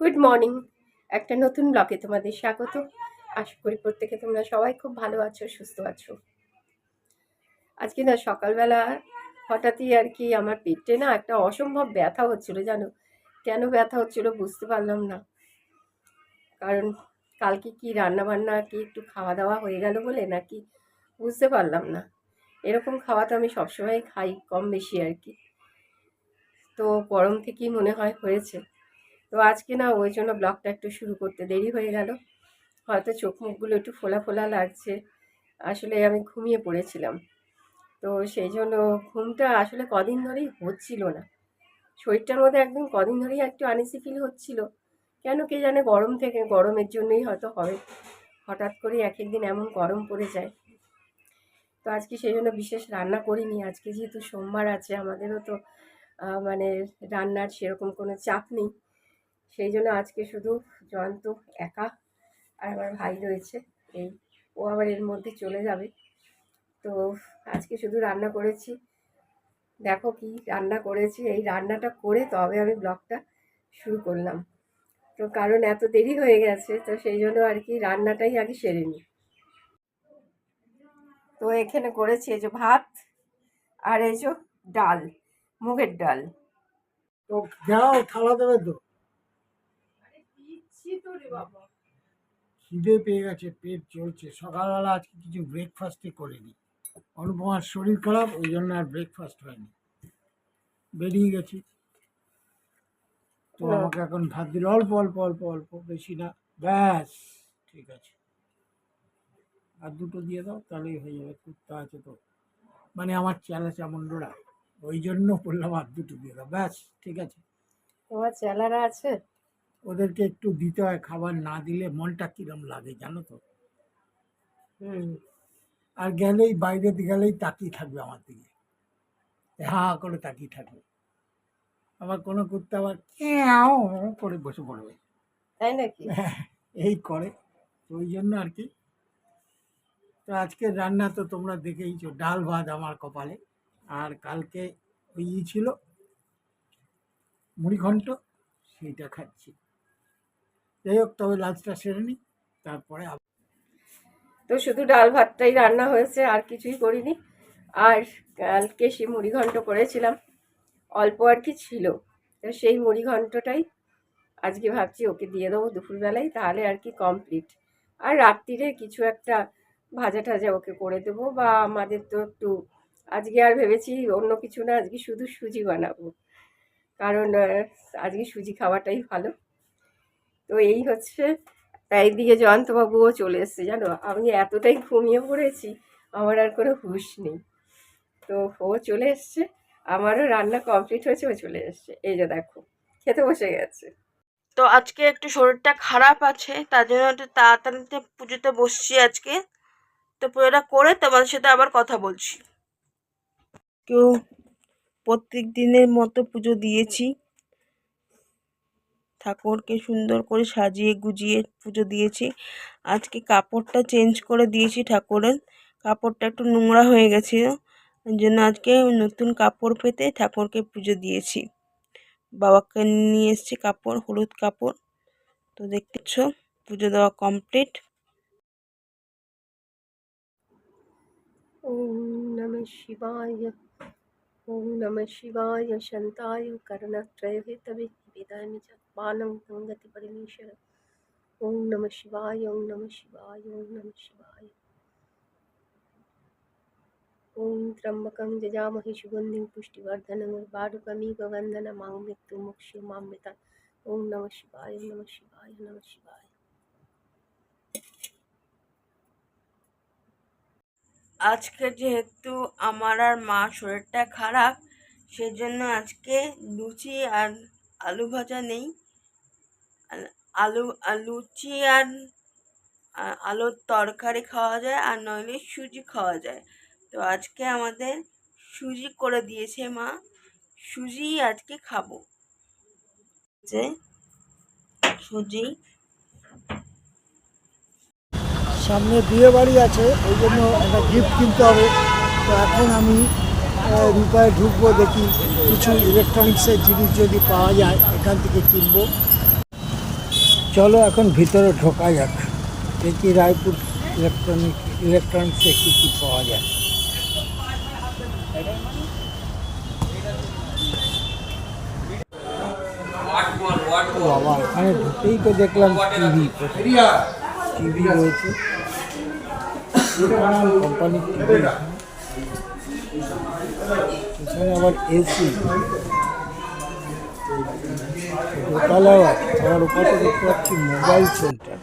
Good morning একটা নতুন ব্লগে তোমাদের স্বাগত। আশা করি প্রত্যেকে তোমরা সবাই খুব ভালো আছো, সুস্থ আছো। আজকে না সকালবেলা হঠাৎই আর কি আমার পেটে না একটা অসম্ভব ব্যথা হচ্ছিল, জানো? কেন ব্যথা হচ্ছিল বুঝতে পারলাম না। কারণ কালকে কি রান্না বান্না কি একটু খাওয়া দাওয়া হয়ে গেল বলে নাকি বুঝতে পারলাম না। এরকম খাওয়া তো আমি সবসময় খাই কম বেশি আর কি। তো গরম থেকেই মনে হয় হয়েছে। তো আজকে না ওই জন্য ব্লগটা একটু শুরু করতে দেরি হয়ে গেল। হয়তো চোখ মুখগুলো একটু ফোলা ফোলা লাগছে। আসলে আমি ঘুমিয়ে পড়েছিলাম। তো সেই জন্য ঘুমটা আসলে কদিন ধরেই হচ্ছিল না। শরীরটার মধ্যে একদম কদিন ধরেই একটু আনিসি ফিল হচ্ছিল। কেন কে জানে গরম থেকে, গরমের জন্যই হয়তো হবে। হঠাৎ করে এক একদিন এমন গরম পড়ে যায়। তো আজকে সেই জন্য বিশেষ রান্না করিনি। আজকে যেহেতু সোমবার আছে, আমাদেরও তো মানে রান্নার সেরকম কোনো চাপ নেই। সেই জন্য আজকে শুধু জয়ন্ত একা আর আমার ভাই রয়েছে। এই ও আবার এর মধ্যে চলে যাবে। তো আজকে শুধু রান্না করেছি। দেখো কি রান্না করেছি। এই রান্নাটা করে তবে আমি ব্লগটা শুরু করলাম। তো কারণ এত দেরি হয়ে গেছে, তো সেই জন্য আর কি রান্নাটাই আগে সেরে নিই। তো এখানে করেছি এই যে ভাত আর এই যে ডাল, মুগের ডাল। তো যাও থালা দেবে তো। খিদে পেয়ে গেছে পেট চলছে। সকালবেলা আজকে কিছু ব্রেকফাস্টই করিনি। অনুপমার শরীর খারাপ ওই জন্য আর ব্রেকফাস্ট হয়নি। বেরিয়ে গেছি। তো আমাকে এখন ভাত দিল। অল্প অল্প অল্প অল্প বেশি না। ব্যাস ঠিক আছে। আর দুটো দিয়ে দাও তাহলেই হয়ে যাবে। কুত্তা আছে তো। মানে আমার চেলা চামুন্ডরা ওই জন্য বললাম আর দুটো দিয়ে দাও। ব্যাস ঠিক আছে। তোমার চেলারা আছে? ওদেরকে একটু দিতে হয় খাবার না দিলে মনটা কিরম লাগে জানো তো? হুম। আর গেলেই বাইরে গেলেই তাকিয়ে থাকবে আমার দিকে। হা হা করে তাকিয়ে থাকবে। আবার কোনো করতে আবার ক্যাও করে বসে পড়বে। তাই নাকি? এই করে। তো ওই জন্য আর কি। তো আজকের রান্না তো তোমরা দেখেইছো ডাল ভাত আমার কপালে। আর কালকে ওই ছিল মুড়িঘণ্ট সেইটা খাচ্ছি। যাই হোক তবে লাঞ্চটা সেরে নিই তারপরে তো শুধু ডাল ভাতটাই রান্না হয়েছে, আর কিছুই করিনি। আর কালকে সে মুড়ি ঘন্ট করেছিলাম, অল্প আর কি ছিল। তো সেই মুড়ি ঘন্টটাই আজকে ভাবছি ওকে দিয়ে দেবো দুপুরবেলায়, তাহলে আর কি কমপ্লিট আর রাত্রিরে কিছু একটা ভাজা টাজা ওকে করে দেবো, বা আমাদের তো একটু আজকে আর ভেবেছি অন্য কিছু না, আজকে শুধু সুজি বানাবো। কারণ আজকে সুজি খাওয়াটাই ভালো। তো এই হচ্ছে তাই দিকে জয়ন্তবাবুও চলে এসছে জানো? আমি এতটাই ঘুমিয়ে পড়েছি আমার আর কোনো হুঁশ নেই। তো ও চলে এসছে আমারও রান্না কমপ্লিট হয়েছে ও চলে এসছে। এই যে দেখো খেতে বসে গেছে। তো আজকে একটু শরীরটা খারাপ আছে তার জন্য একটু তাড়াতাড়িতে পুজোতে বসছি আজকে। তো পুজোটা করে তোমাদের সাথে আবার কথা বলছি। কেউ প্রত্যেক দিনের মতো পুজো দিয়েছি। ঠাকুরকে সুন্দর করে সাজিয়ে গুজিয়ে পুজো দিয়েছি। আজকে কাপড়টা চেঞ্জ করে দিয়েছি ঠাকুরের। কাপড়টা একটু নোংরা হয়ে গেছে। ওই জন্য আজকে নতুন কাপড় পেতে ঠাকুরকে পুজো দিয়েছি। বাবাকে নিয়ে এসেছি কাপড়, হলুদ কাপড়। তো দেখতেছ পুজো দেওয়া কমপ্লিট নমঃ শিবায়। ওম নমঃ শিবায়। শান্তায় করণত্রয় হেতবে ওম নমঃ শিবায় ওম নমঃ শিবায় ওম নমঃ শিবায় ওম ত্র্যম্বকং যজামহি সুগন্ধিং পুষ্টিবর্ধনং বাডুকমিব বন্ধনমাং মৃত্যুমুক্ষীয়মামৃতা ওম নমঃ শিবায় ওম নমঃ শিবায় ওম নমঃ শিবায় আজকে যেহেতু আমার আর মা শরীরটা খারাপ, সেজন্য আজকে লুচি আর আলু ভাজা নেই। আলু লুচি আর আলুর তরকারি খাওয়া যায় আর নইলে সুজি খাওয়া যায়। তো আজকে আমাদের সুজি করে দিয়েছে মা। সুজি আজকে খাব। যে সুজি। সামনে বিয়ে বাড়ি আছে ওই জন্য একটা গিফট কিনতে হবে। তো এখন আমি রূপায় ঢুকবো দেখি কিছু ইলেকট্রনিক্সের জিনিস যদি পাওয়া যায় এখান থেকে কিনবো। চলো এখন ভিতরে ঢোকা যাক দেখি রায়পুর ইলেকট্রনিক ইলেকট্রনিক্সে কী কী পাওয়া যায়। বাবা এখানে ঢুকেই তো দেখলাম টিভি টিভি রয়েছে। কোম্পানির টিভি। এখানে আবার এসি দোতলায় আমার উপরে দেখতে পাচ্ছি মোবাইল সেন্টার।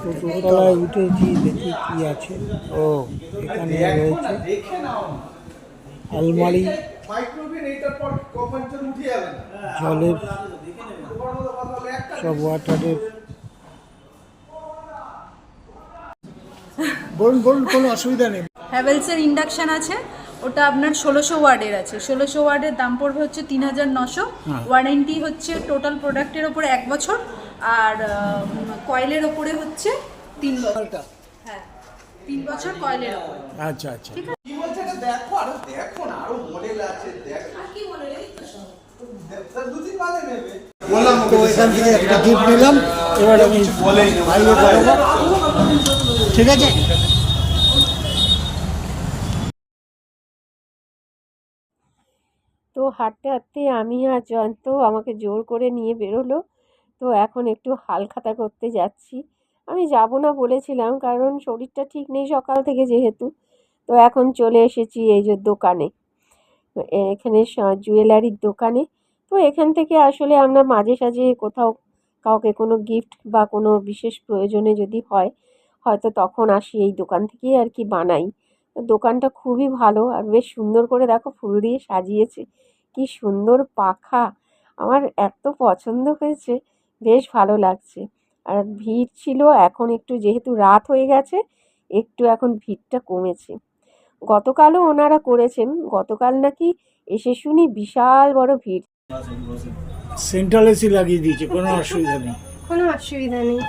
তো দোতলায় উঠেছি দেখি কি আছে। ও, এখানে রয়েছে আলমারি। জলের সব ওয়াটারের। বলুন বলুন, কোনো অসুবিধা নেই। হ্যাভেলসের ইন্ডাকশান আছে ওটা আপনার ষোলোশো ওয়ার্ডের আছে। ষোলোশো ওয়ার্ডের দাম পড়বে হচ্ছে তিন হাজার নশো। হ্যাঁ। ওয়ারেন্টি হচ্ছে টোটাল প্রোডাক্টের ওপরে এক বছর আর কয়েলের ওপরে হচ্ছে তিন বছর। হ্যাঁ তিন বছর কয়েলের ওপরে। আচ্ছা আচ্ছা। তো এখান থেকে একটা গিফট নিলাম এবার আমি ঠিক আছে? তো হাঁটতে হাঁটতে আমি আর জয়ন্ত আমাকে জোর করে নিয়ে বেরোলো। তো এখন একটু হালখাতা করতে যাচ্ছি। আমি যাব না বলেছিলাম কারণ শরীরটা ঠিক নেই সকাল থেকে যেহেতু। তো এখন চলে এসেছি এই যে দোকানে। এখানে জুয়েলারির দোকানে। তো এখান থেকে আসলে আমরা মাঝে সাঝে কোথাও কাউকে কোনো গিফট বা কোনো বিশেষ প্রয়োজনে যদি হয়, হয়তো তখন আসি এই দোকান থেকেই আর কি বানাই। দোকানটা খুবই ভালো আর বেশ সুন্দর করে দেখো ফুল দিয়ে সাজিয়েছে। কি সুন্দর পাখা। আমার এত পছন্দ হয়েছে বেশ ভালো লাগছে। আর ভিড় ছিল এখন একটু যেহেতু রাত হয়ে গেছে একটু এখন ভিড়টা কমেছে। গতকালও ওনারা করেছেন গতকাল নাকি এসে শুনি বিশাল বড় ভিড়। সেন্ট্রাল এসি লাগিয়ে দিয়েছে কোনো অসুবিধা নেই। কোনো অসুবিধা নেই।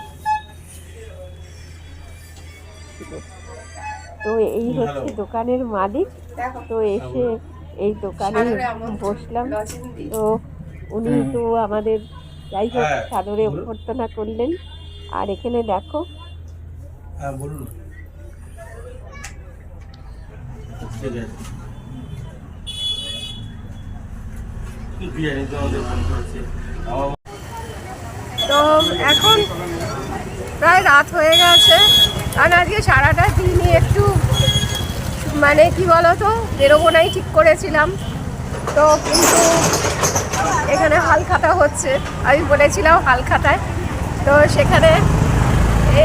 তো এই হচ্ছে দোকানের মালিক। তো এসে এই দোকানে বসলাম। তো উনি তো আমাদের যাই হোক সাদরে অভ্যর্থনা করলেন। আর এখানে দেখো। হ্যাঁ তো এখন প্রায় রাত হয়ে গেছে। কারণ আজকে সারাটা দিনই একটু মানে কি বলো তো বেরোবো নাই ঠিক করেছিলাম, তো কিন্তু এখানে হালখাতা হচ্ছে। আমি বলেছিলাম হালখাতায় তো সেখানে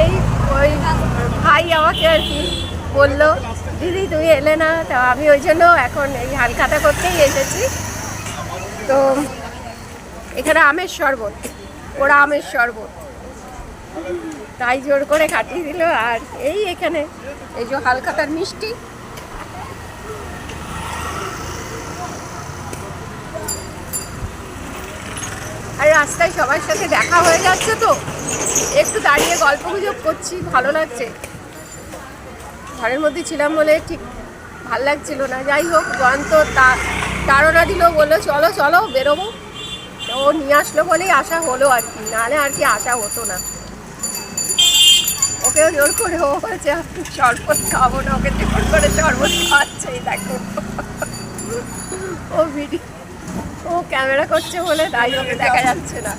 এই ওই ভাই আমাকে আর কি বলল, দিদি তুই এলে না? তো আমি ওই জন্য এখন এই হালখাতা করতেই এসেছি। তো এখানে আমের শরবত ওরা আমের শরবত। তাই জোর করে কাটিয়ে দিল। আর এই এখানে, এই যে হালখাতার মিষ্টি আর রাস্তায় সবার সাথে দেখা হয়ে যাচ্ছে তো। একটু দাঁড়িয়ে গল্প গুজব করছি, ভালো লাগছে। ঘরের মধ্যে ছিলাম বলে ঠিক ভালো লাগছিল না। যাই হোক, জয়ন্ত তা তাড়না দিল, বলল, চলো চলো, বেরোবো। ও নিয়ে আসলো বলেই আসা হলো আর কি। নাহলে আর কি আসা হতো না। ওকেও জোর করে ও বলছে, "আমি শরবত খাব না, ওকে জোর করে শরবত খাওয়াচ্ছে দেখো। ও ভিডিও ও ক্যামেরা করছে বলে তাই ওকে দেখা যাচ্ছে না।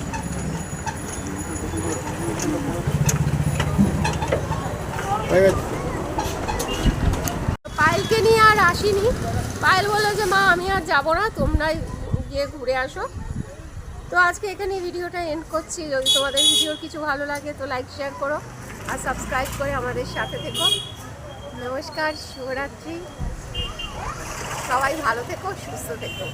পায়েলকে নিয়ে আর আসিনি। পায়েল বলল যে, মা, আমি আর যাব না, তোমরাই গিয়ে ঘুরে আসো। তো আজকে এখানে ভিডিওটা এন্ড করছি। যদি তোমাদের ভিডিওর কিছু ভালো লাগে তো লাইক শেয়ার করো আর সাবস্ক্রাইব করে আমাদের সাথে থেকো। নমস্কার, শুভরাত্রি। সবাই ভালো থেকো, সুস্থ থেকো।